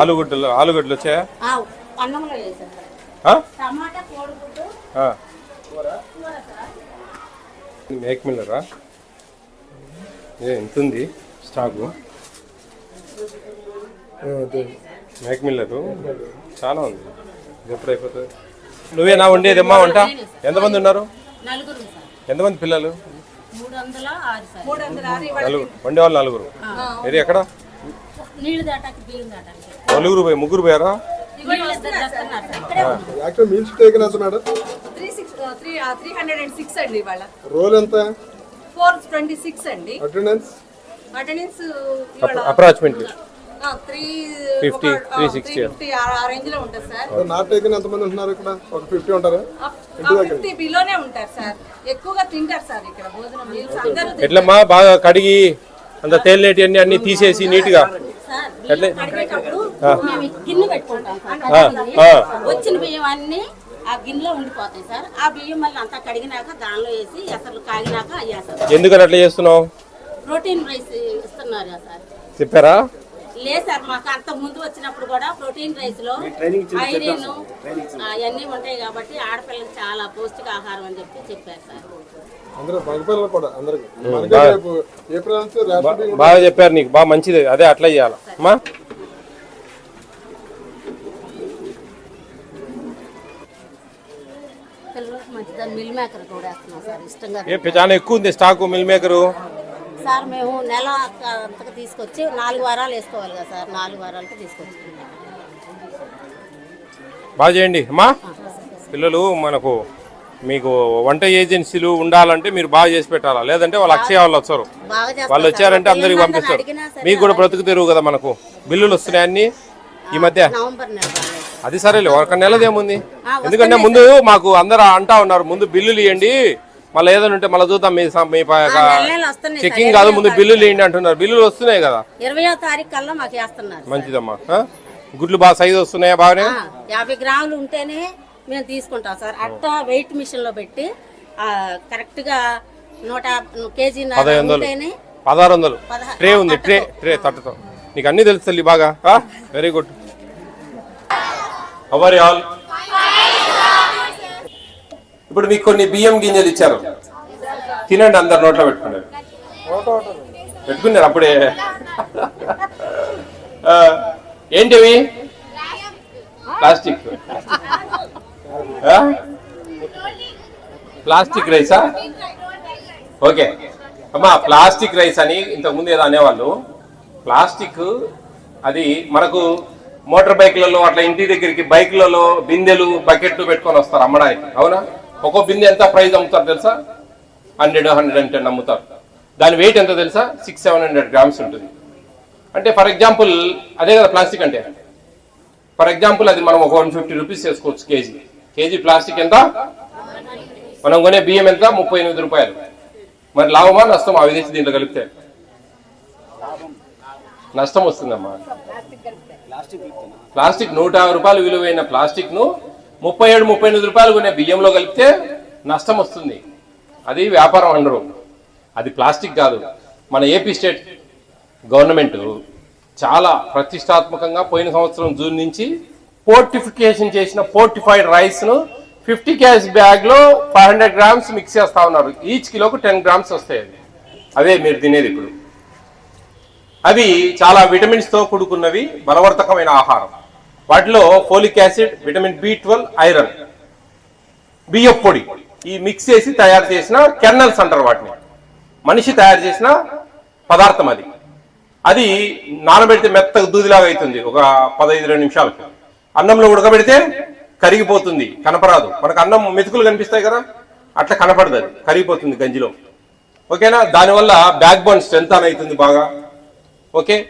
ఆలుగడ్డలు ఆలుగడ్డలు వచ్చాయా? ఆ, అన్నంలో వేసారు సార్. ఆ? టమాటా కోడిగుడ్డు ఆ. కూర సార్. మేక్ మిల్లరా? ఏ ఎంత ఉంది స్టాకు? మేక్ మిల్లరు? చాలా ఉంది. ఎప్పుడు అయిపోతుంది నువ్వేనా వండేదమ్మా వంట? ఎంతమంది ఉన్నారు? ఎంతమంది పిల్లలు? వండేవాళ్ళు నలుగురు. ఇది ఎక్కడ? నలుగురు పోయి ముగ్గురు పోయారా. యాక్చువల్ మీల్స్ టేకన్ ఎంత madam? Three six three three hundred and six అండి ఇవాళ. రోల్ ఎంత? ఫోర్ ట్వంటీ సిక్స్ అండి. అటెండెన్స్ అటెండెన్స్ ఇవాళ అప్రాక్సిమేట్లీ త్రీ 50, 360. ఫిఫ్టీ ఆ రేంజ్లో ఉంటుంది సార్. నాట్ టేకన్ ఎంతమంది ఉంటున్నారు ఇక్కడ? ఒక ఫిఫ్టీ ఉంటారా? ఫిఫ్టీ బిలోనే ఉంటారు సార్. ఎక్కువగా తింటారు సార్ ఇక్కడ భోజనం. మీల్స్ అందరూ తింటారు. ఎట్లమ్మా బాగా కడిగి అంత తేలినేటి అన్ని అన్ని తీసేసి నీట్గా. వచ్చిన బియ్యం అన్ని ఆ గిన్నెలో ఉండిపోతాయి సార్. ఆ బియ్యం మళ్ళీ అంతా కడిగినాక దానిలో వేసి అసలు కాగినాక అయ్యేస్తారు ఎందుకని అట్లా చేస్తున్నావు? ప్రోటీన్ రైస్ ఇస్తున్నారు కదా సార్. చెప్పారా లేదు సార్ మాకు అంత ముందు వచ్చినప్పుడు కూడా ప్రోటీన్ రైస్లో ఐరన్ అవన్నీ ఉంటాయి కాబట్టి ఆడపిల్లలకు చాలా పౌష్టికాహారం అని చెప్పి చెప్పారు సార్. బాగా చెప్పారు నీకు. బాగా మంచిది. అదే అట్లా చేయాలి? అమ్మా పిల్లలకు మంచిదని మిల్ మేకర్ కూడా వేస్తున్నాం సార్ ఇష్టంగా ఏ చాలా ఎక్కువ ఉంది స్టాకు మిల్ మేకరు సార్ మేము నెల అంతకు తీసుకొచ్చి నాలుగు వారాలు వేసుకోవాలి కదా సార్. నాలుగు వారాలకి తీసుకొచ్చి బాగా చేయండి. అమ్మా? పిల్లలు మనకు మీకు వంట ఏజెన్సీలు ఉండాలంటే మీరు బాగా చేసి పెట్టాలా? లేదంటే వాళ్ళు అక్షయ వాళ్ళు వచ్చారు. వాళ్ళు. వచ్చారంటే అందరికి పంపిస్తారు. మీకు కూడా బ్రతుకు తెరువు కదా మనకు. బిల్లులు వస్తున్నాయి అన్ని. ఈ మధ్య. అది సరేలే ఒక నెలదేముంది ఎందుకంటే ముందు మాకు అందరూ అంటా ఉన్నారు ముందు బిల్లులు ఇవ్వండి మళ్ళీ ఏదైనా ఉంటే మళ్ళీ చూద్దాం మీ మీ. చెకింగ్ కాదు ముందు బిల్లులు ఇవ్వండి అంటున్నారు. బిల్లులు వస్తున్నాయి కదా. ఇరవయో తారీఖు కల్లా మాకు మంచిదమ్మా? గుడ్లు బాగా సైజు వస్తున్నాయా బాగానే? యాభై గ్రాములు ఉంటేనే మేము తీసుకుంటాం సార్. అట్ట వెయిట్ మిషన్లో పెట్టి కరెక్ట్గా నూట కేజీ పదహారు వందలు. ట్రే ఉంది ట్రే ట్రే తట్టుతో నీకు అన్ని తెలుసు తల్లి బాగా. వెరీ గుడ్ అవర్ ఆల్ ఇప్పుడు మీకు కొన్ని బియ్యం గింజలు ఇచ్చారు తినండి అందరు నోట్లో పెట్టుకున్నారు. పెట్టుకున్నారు అప్పుడే. ఏంటివి? ప్లాస్టిక్? ప్లాస్టిక్ రైసా? ఓకే. అమ్మా ప్లాస్టిక్ రైస్ అని ఇంతకుముందు ఏదో అనేవాళ్ళు. ప్లాస్టిక్ అది మనకు మోటార్ బైక్లలో అట్లా ఇంటి దగ్గరికి బైక్లలో బిందెలు బకెట్లు పెట్టుకొని వస్తారు అమ్మడానికి. అవునా? ఒక్కో బిందె ఎంత ప్రైజ్ అమ్ముతారు తెలుసా? హండ్రెడ్ హండ్రెడ్ అండ్ టెన్ అమ్ముతారు. దాని వెయిట్ ఎంత తెలుసా? సిక్స్ సెవెన్ హండ్రెడ్ గ్రామ్స్ ఉంటుంది. అంటే ఫర్ ఎగ్జాంపుల్ అదే కదా ప్లాస్టిక్ అంటే. ఫర్ ఎగ్జాంపుల్ అది మనం ఒక వన్ ఫిఫ్టీ రూపీస్ చేసుకోవచ్చు కేజీ. కేజీ ప్లాస్టిక్ ఎంత? మనం కొనే బియ్యం ఎంత? ముప్పై ఎనిమిది రూపాయలు. మరి లాభమా నష్టమా? అవి తెచ్చి దీంట్లో కలిపితే. నష్టం వస్తుందమ్మా. ప్లాస్టిక్ నూట యాభై రూపాయలు విలువైన ప్లాస్టిక్ను ముప్పై ఏడు ముప్పై ఎనిమిది రూపాయలు కొనే బియ్యంలో కలిపితే నష్టం వస్తుంది. అది వ్యాపారం అనరు. అది ప్లాస్టిక్ కాదు. మన ఏపీ స్టేట్ గవర్నమెంట్ చాలా ప్రతిష్టాత్మకంగా పోయిన సంవత్సరం జూన్ నుంచి పోర్టిఫికేషన్ చేసిన పోర్టిఫైడ్ రైస్ను ఫిఫ్టీ క్యాష్ బ్యాగ్లో ఫైవ్ హండ్రెడ్ గ్రామ్స్ మిక్స్ చేస్తా ఉన్నారు. ఈచ్ కిలోకు టెన్ గ్రామ్స్ వస్తాయి అది. మీరు తినేది ఇప్పుడు. అవి చాలా విటమిన్స్తో కూడుకున్నవి బలవర్ధకమైన ఆహారం. వాటిలో folic acid vitamin B iron బియ్యం పొడి. ఈ మిక్స్ చేసి తయారు చేసిన కెర్నల్స్ అంటారు వాటిని. మనిషి తయారు చేసిన పదార్థం అది. అది నానబెడితే మెత్తగా దూదిలాగా అవుతుంది ఒక పదహైదు రెండు నిమిషాలకి. అన్నంలో ఉడకబెడితే కరిగిపోతుంది కనపరాదు. మనకు అన్నం మెతుకులు కనిపిస్తాయి కదా? అట్లా కనపడదు అది. కరిగిపోతుంది గంజిలో. ఓకేనా? దానివల్ల బ్యాక్ బోన్ స్ట్రెంత్ అని అవుతుంది బాగా. ఓకే?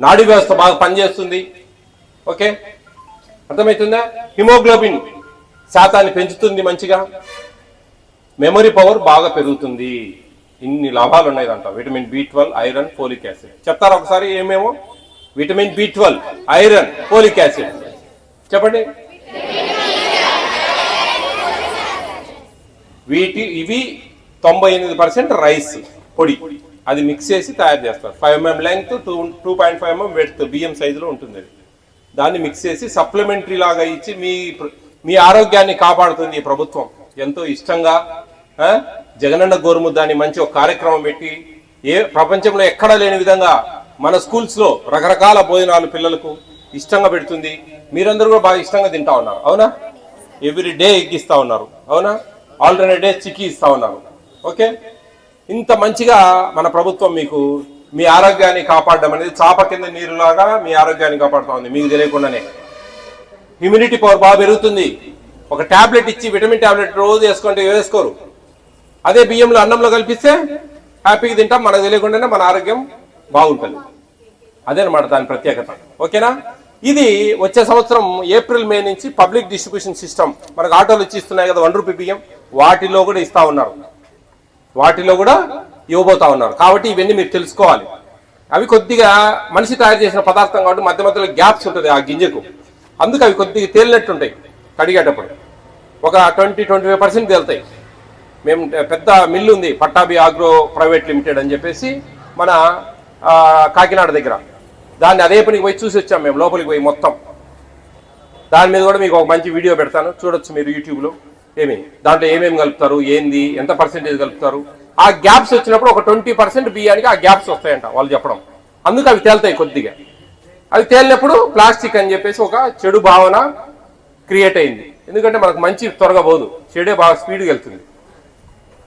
నాడీ వ్యవస్థ బాగా పనిచేస్తుంది. ఓకే? అర్థమవుతుందా? హిమోగ్లోబిన్ శాతాన్ని పెంచుతుంది మంచిగా. మెమరీ పవర్ బాగా పెరుగుతుంది. ఇన్ని లాభాలు ఉన్నాయి దాంట్లో. Vitamin B twelve iron folic acid. చెప్తారా ఒకసారి ఏమేమో? Vitamin B twelve iron folic acid. చెప్పండి. వీటి ఇవి తొంభై ఎనిమిది పర్సెంట్ రైస్ పొడి. అది మిక్స్ చేసి తయారు చేస్తారు. Five mm length two two point five mm width బియ్యం సైజులో ఉంటుంది అది. దాన్ని మిక్స్ చేసి సప్లిమెంటరీ లాగా ఇచ్చి మీ మీ ఆరోగ్యాన్ని కాపాడుతుంది ఈ ప్రభుత్వం. ఎంతో ఇష్టంగా జగనన్న గోరుముద్దాన్ని మంచి ఒక కార్యక్రమం పెట్టి ఏ ప్రపంచంలో ఎక్కడా లేని విధంగా మన స్కూల్స్లో రకరకాల భోజనాలు పిల్లలకు ఇష్టంగా పెడుతుంది. మీరందరూ కూడా బాగా ఇష్టంగా తింటా ఉన్నారు అవునా? ఎవ్రీ డే ఎగ్గిస్తా ఉన్నారు అవునా? ఆల్టర్నేట్ డే చిక్కీ ఇస్తా ఉన్నారు ఓకే? ఇంత మంచిగా మన ప్రభుత్వం మీకు మీ ఆరోగ్యాన్ని కాపాడడం అనేది చాప కింద నీరులాగా మీ ఆరోగ్యాన్ని కాపాడుతూ ఉంది మీకు తెలియకుండానే. ఇమ్యూనిటీ పవర్ బాగా పెరుగుతుంది. ఒక టాబ్లెట్ ఇచ్చి విటమిన్ టాబ్లెట్ రోజు వేసుకుంటే వేసుకోరు? అదే బియ్యంలో అన్నంలో కల్పిస్తే హ్యాపీగా తింటాం మనకు తెలియకుండానే మన ఆరోగ్యం బాగుంటుంది. అదేనమాట దాని ప్రత్యేకత ఓకేనా? ఇది వచ్చే సంవత్సరం ఏప్రిల్ మే నుంచి పబ్లిక్ డిస్ట్రిబ్యూషన్ సిస్టమ్ మనకు ఆటోలు ఇచ్చి ఇస్తున్నాయి కదా వన్ రూపీ బియ్యం. వాటిలో కూడా ఇస్తా ఉన్నారు. వాటిలో కూడా ఇవ్వబోతా ఉన్నారు. కాబట్టి ఇవన్నీ మీరు తెలుసుకోవాలి. అవి కొద్దిగా మనిషి తయారు చేసిన పదార్థం కాబట్టి మధ్య మధ్యలో గ్యాప్స్ ఉంటుంది ఆ గింజకు. అందుకు అవి కొద్దిగా తేలినట్టు ఉంటాయి కడిగేటప్పుడు. ఒక ట్వంటీ ట్వంటీ ఫైవ్ పర్సెంట్ తేలుతాయి. మేము పెద్ద మిల్లు ఉంది పట్టాభి ఆగ్రో ప్రైవేట్ లిమిటెడ్ అని చెప్పేసి మన కాకినాడ దగ్గర. దాన్ని అదే పనికి పోయి చూసి వచ్చాం మేము లోపలికి పోయి మొత్తం. దాని మీద కూడా మీకు ఒక మంచి వీడియో పెడతాను. చూడొచ్చు మీరు యూట్యూబ్లో. ఏమి? దాంట్లో ఏమేమి కలుపుతారు? ఏంది? ఎంత పర్సెంటేజ్ కలుపుతారు? ఆ గ్యాప్స్ వచ్చినప్పుడు ఒక ట్వంటీ పర్సెంట్ బియ్యానికి ఆ గ్యాప్స్ వస్తాయంట వాళ్ళు చెప్పడం. అందుకు అవి తేలుతాయి కొద్దిగా. అవి తేలినప్పుడు ప్లాస్టిక్ అని చెప్పేసి ఒక చెడు భావన క్రియేట్ అయింది. ఎందుకంటే మనకు మంచి త్వరగా పోదు. చెడే బాగా స్పీడ్గా వెళ్తుంది.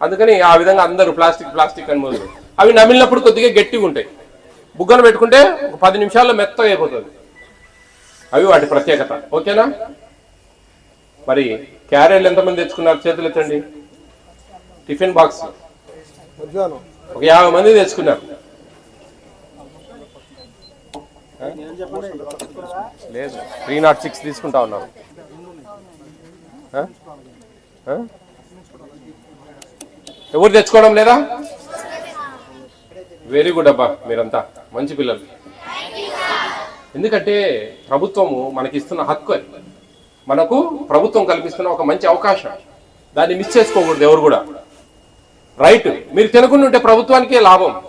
అందుకని ఆ విధంగా అందరూ ప్లాస్టిక్ ప్లాస్టిక్ అని మొదలు అవి నమిలినప్పుడు కొద్దిగా గట్టిగా ఉంటాయి బుగ్గలు పెట్టుకుంటే ఒక పది నిమిషాల్లో మెత్తగా అయిపోతుంది. అవి వాటి ప్రత్యేకత. ఓకేనా? మరి క్యారెట్లు ఎంతమంది తెచ్చుకున్నారు చేతులు ఎత్తండి. Tiffin box. ఒక యాభై మంది తెచ్చుకున్నారు. లేదు. త్రీ నాట్ సిక్స్ తీసుకుంటా ఉన్నారు? ఎవరు తెచ్చుకోవడం లేదా? వెరీ గుడ్ అబ్బా మీరంతా. మంచి పిల్లలు. ఎందుకంటే ప్రభుత్వము మనకి ఇస్తున్న హక్కు అది. మనకు ప్రభుత్వం కల్పిస్తున్న ఒక మంచి అవకాశం. దాన్ని మిస్ చేసుకోకూడదు ఎవరు కూడా. రైట్ మీరు తినకుండా ఉంటే ప్రభుత్వానికే లాభం.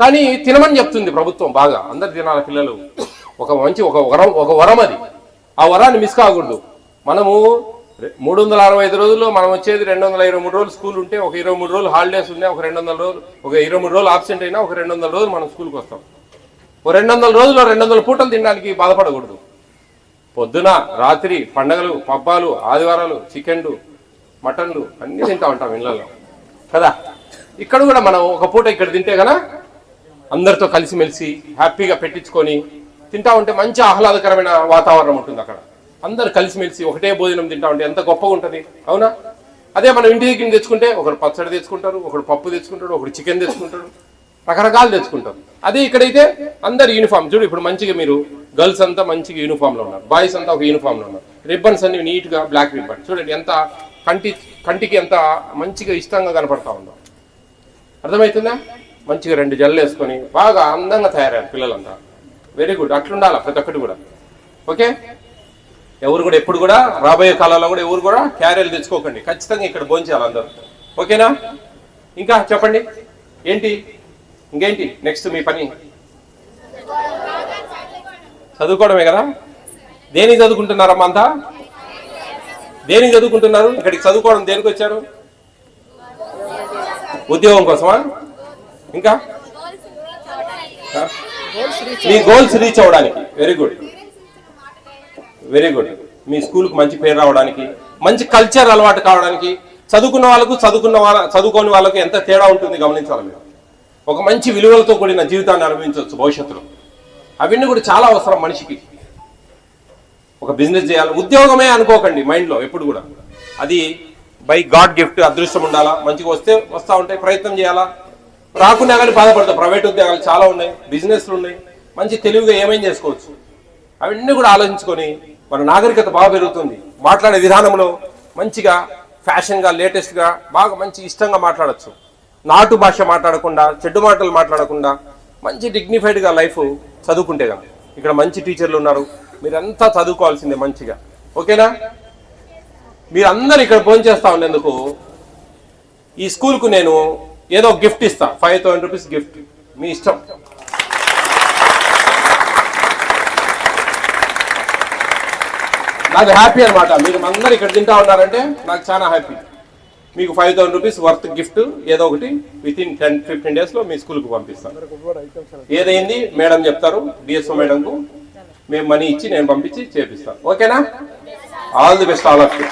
కానీ తినమని చెప్తుంది ప్రభుత్వం బాగా. అందరు తినాలి పిల్లలు. ఒక మంచి ఒక వరం ఒక వరం అది. ఆ వరాన్ని మిస్ కాకూడదు. మనము మూడు వందల అరవై ఐదు రోజుల్లో మనం వచ్చేది రెండు వందల ఇరవై మూడు రోజులు స్కూల్ ఉంటే ఒక ఇరవై మూడు రోజులు హాలిడేస్ ఉన్నాయి ఒక రెండు వందల రోజులు ఒక ఇరవై మూడు రోజులు ఆబ్సెంట్ అయినా ఒక రెండు వందల రోజులు మనం స్కూల్కి వస్తాం. ఓ రెండు వందల రోజుల్లో రెండు వందల పూటలు తినడానికి బాధపడకూడదు. పొద్దున రాత్రి పండగలు పబ్బాలు ఆదివారాలు చికెన్లు మటన్లు అన్నీ తింటా ఉంటాం ఇళ్ళల్లో కదా? ఇక్కడ కూడా మనం ఒక పూట ఇక్కడ తింటే కదా అందరితో కలిసిమెలిసి హ్యాపీగా పెట్టించుకొని తింటా ఉంటే మంచి ఆహ్లాదకరమైన వాతావరణం ఉంటుంది అక్కడ. అందరు కలిసిమెలిసి ఒకటే భోజనం తింటా ఉంటే ఎంత గొప్పగా ఉంటుంది? అవునా? అదే మనం ఇంటి దగ్గర తెచ్చుకుంటే ఒకడు పచ్చడి తెచ్చుకుంటారు ఒకడు పప్పు తెచ్చుకుంటాడు ఒకడు చికెన్ తెచ్చుకుంటాడు రకరకాలు తెచ్చుకుంటారు. అదే ఇక్కడైతే అందరు యూనిఫామ్ చూడు ఇప్పుడు మంచిగా మీరు గర్ల్స్ అంతా మంచిగా యూనిఫామ్లో ఉన్నారు. బాయ్స్ అంతా ఒక యూనిఫామ్లో ఉన్నారు. రిబ్బన్స్ అన్ని నీట్గా బ్లాక్ రిబ్బన్ చూడండి ఎంత కంటి కంటికి ఎంత మంచిగా ఇష్టంగా కనపడతా ఉందో. అర్థమవుతుందా? మంచిగా రెండు జల్లు వేసుకొని బాగా అందంగా తయారయ్యారు పిల్లలంతా. వెరీ గుడ్ అట్లుండాలి? ప్రతి ఒక్కటి కూడా. ఓకే ఎవరు కూడా ఎప్పుడు కూడా రాబోయే కాలంలో కూడా ఎవరు కూడా క్యారియర్లు తెచ్చుకోకండి. ఖచ్చితంగా ఇక్కడ భోంచేయాలి అందరూ. ఓకేనా? ఇంకా చెప్పండి. ఏంటి? ఇంకేంటి? నెక్స్ట్ మీ పని. చదువుకోవడమే కదా? దేనికి చదువుకుంటున్నారమ్మా అంతా? దేనికి చదువుకుంటున్నారు? ఇక్కడికి చదువుకోవడం దేనికి వచ్చారు? ఉద్యోగం కోసమా? ఇంకా? మీ గోల్స్ రీచ్ అవ్వడానికి. వెరీ గుడ్ వెరీ గుడ్ మీ స్కూల్కి మంచి పేరు రావడానికి మంచి కల్చర్ అలవాటు కావడానికి చదువుకున్న వాళ్ళకు చదువుకున్న వాళ్ళ చదువుకోని వాళ్ళకు ఎంత తేడా ఉంటుంది గమనించాలి మీరు. ఒక మంచి విలువలతో కూడిన జీవితాన్ని అనుభవించవచ్చు భవిష్యత్తులో. అవన్నీ కూడా చాలా అవసరం మనిషికి. ఒక బిజినెస్ చేయాలి. ఉద్యోగమే అనుకోకండి మైండ్లో ఎప్పుడు కూడా. అది బై గాడ్ గిఫ్ట్ అదృష్టం ఉండాలా? మంచిగా వస్తే వస్తూ ఉంటాయి ప్రయత్నం చేయాలా? రాకుండా కానీ బాధపడతాం. ప్రైవేట్ ఉద్యోగాలు చాలా ఉన్నాయి. బిజినెస్లు ఉన్నాయి. మంచి తెలివిగా ఏమేం చేసుకోవచ్చు? అవన్నీ కూడా ఆలోచించుకొని మన నాగరికత బాగా పెరుగుతుంది. మాట్లాడే విధానంలో మంచిగా ఫ్యాషన్గా లేటెస్ట్గా బాగా మంచి ఇష్టంగా మాట్లాడచ్చు. నాటు భాష మాట్లాడకుండా చెడ్డు మాటలు మాట్లాడకుండా మంచి డిగ్నిఫైడ్గా లైఫ్ చదువుకుంటే కదా ఇక్కడ మంచి టీచర్లు ఉన్నారు. మీరంతా చదువుకోవాల్సిందే మంచిగా. ఓకేనా? మీరందరూ ఇక్కడ ఫోన్ చేస్తా ఉండేందుకు ఈ స్కూల్కు నేను ఏదో గిఫ్ట్ ఇస్తా. ఫైవ్ థౌసండ్ రూపీస్ గిఫ్ట్ మీ ఇష్టం. నాకు హ్యాపీ అనమాట మీరు అందరు ఇక్కడ తింటా ఉన్నారంటే నాకు చాలా హ్యాపీ మీకు five thousand rupees worth gift ఏదో ఒకటి విత్ ఇన్ టెన్ ఫిఫ్టీన్ డేస్లో మీ స్కూల్కి పంపిస్తాను. ఏదైంది? మేడం చెప్తారు డిఎస్ఓ మేడంకు మేము మనీ ఇచ్చి నేను పంపించి చేపిస్తాను. ఓకేనా all the best all of you